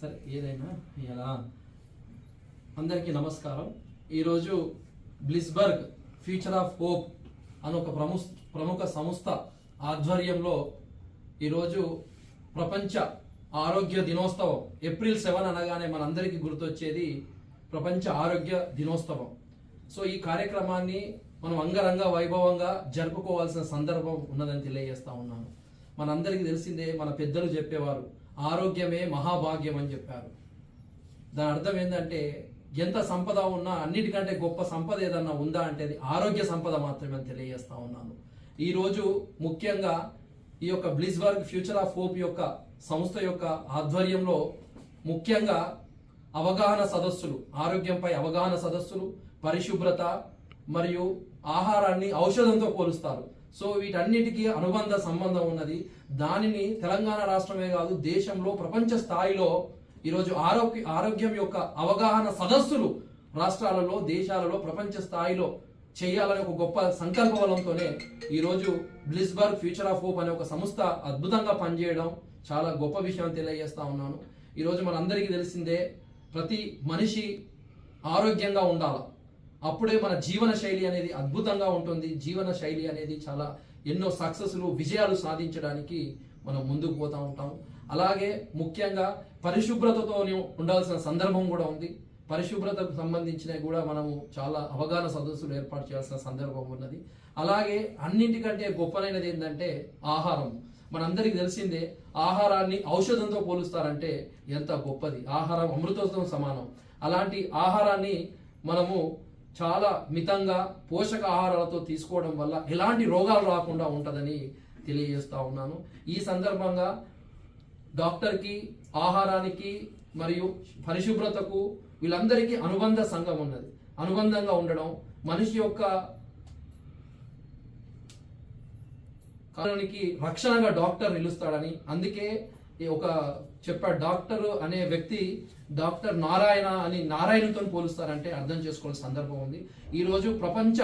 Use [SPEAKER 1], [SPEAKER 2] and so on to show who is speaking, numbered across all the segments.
[SPEAKER 1] సరే ఏదైనా ఎలా? అందరికీ నమస్కారం. ఈరోజు బ్లిస్బర్గ్ ఫ్యూచర్ ఆఫ్ హోప్ అని ఒక ప్రముఖ ప్రముఖ సంస్థ ఆధ్వర్యంలో ఈరోజు ప్రపంచ ఆరోగ్య దినోత్సవం ఏప్రిల్ సెవెన్ అనగానే మనందరికీ గుర్తొచ్చేది ప్రపంచ ఆరోగ్య దినోత్సవం. సో ఈ కార్యక్రమాన్ని మనం అంగరంగ వైభవంగా జరుపుకోవాల్సిన సందర్భం ఉన్నదని తెలియజేస్తా ఉన్నాను. మనందరికీ తెలిసిందే మన పెద్దలు చెప్పేవారు ఆరోగ్యమే మహాభాగ్యం అని చెప్పారు. దాని అర్థం ఏంటంటే ఎంత సంపద ఉన్నా అన్నిటికంటే గొప్ప సంపద ఏదన్నా ఉందా అంటే అది ఆరోగ్య సంపద మాత్రమే అని తెలియజేస్తా ఉన్నాను. ఈరోజు ముఖ్యంగా ఈ యొక్క బ్లిజ్వర్గ్ ఫ్యూచర్ ఆఫ్ హోప్ యొక్క సంస్థ యొక్క ఆధ్వర్యంలో ముఖ్యంగా అవగాహన సదస్సులు ఆరోగ్యంపై అవగాహన సదస్సులు పరిశుభ్రత మరియు ఆహారాన్ని ఔషధంతో పోలుస్తారు. సో వీటన్నిటికీ అనుబంధ సంబంధం ఉన్నది. దానిని తెలంగాణ రాష్ట్రమే కాదు దేశంలో ప్రపంచ స్థాయిలో ఈరోజు ఆరోగ్య ఆరోగ్యం యొక్క అవగాహన సదస్సులు రాష్ట్రాలలో దేశాలలో ప్రపంచ స్థాయిలో చేయాలనే ఒక గొప్ప సంకల్ప బలంతోనే ఈరోజు బ్లిస్బర్గ్ ఫ్యూచర్ ఆఫ్ హోప్ అనే ఒక సంస్థ అద్భుతంగా పనిచేయడం చాలా గొప్ప విషయం తెలియజేస్తా ఉన్నాను. ఈరోజు మనందరికీ తెలిసిందే ప్రతి మనిషి ఆరోగ్యంగా ఉండాలి. అప్పుడే మన జీవన శైలి అనేది అద్భుతంగా ఉంటుంది. జీవన శైలి అనేది చాలా ఎన్నో సక్సెస్లు విజయాలు సాధించడానికి మనం ముందుకు పోతూ ఉంటాం. అలాగే ముఖ్యంగా పరిశుభ్రతతో ఉండాల్సిన సందర్భం కూడా ఉంది. పరిశుభ్రతకు సంబంధించిన కూడా మనము చాలా అవగాహన సదస్సులు ఏర్పాటు చేయాల్సిన సందర్భం ఉన్నది. అలాగే అన్నింటికంటే గొప్పనైనది ఏంటంటే ఆహారం. మనందరికీ తెలిసిందే ఆహారాన్ని ఔషధంతో పోలుస్తారంటే ఎంత గొప్పది. ఆహారం అమృతత్వం సమానం. అలాంటి ఆహారాన్ని మనము చాలా మితంగా పోషక ఆహారాలతో తీసుకోవడం వల్ల ఎలాంటి రోగాలు రాకుండా ఉంటుందని తెలియజేస్తా ఉన్నాను. ఈ సందర్భంగా డాక్టర్కి ఆహారానికి మరియు పరిశుభ్రతకు వీళ్ళందరికీ అనుబంధ సంఘం ఉన్నది. అనుబంధంగా ఉండడం మనిషి యొక్క కాలానికి రక్షణగా డాక్టర్ నిలుస్తాడని అందుకే ఒక చెప్పాడు డాక్టర్ అనే వ్యక్తి డాక్టర్ నారాయణ అని నారాయణతో పోలుస్తారంటే అర్థం చేసుకోవాల్సిన సందర్భం ఉంది. ఈరోజు ప్రపంచ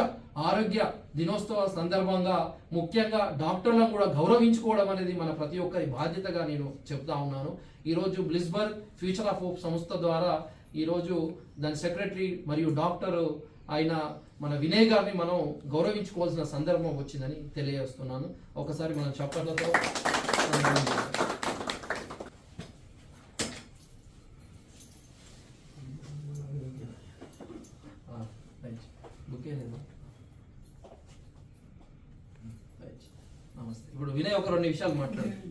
[SPEAKER 1] ఆరోగ్య దినోత్సవ సందర్భంగా ముఖ్యంగా డాక్టర్లను కూడా గౌరవించుకోవడం అనేది మన ప్రతి ఒక్కరి బాధ్యతగా నేను చెప్తా ఉన్నాను. ఈరోజు బ్లిస్బర్గ్ ఫ్యూచర్ ఆఫ్ హోప్ సంస్థ ద్వారా ఈరోజు దాని సెక్రటరీ మరియు డాక్టర్ అయిన మన వినయ్ గారిని మనం గౌరవించుకోవాల్సిన సందర్భం వచ్చిందని తెలియజేస్తున్నాను. ఒకసారి మనం చప్పట్లతో ఇప్పుడు వినయ్ ఒక రెండు నిమిషాలు మాట్లాడు.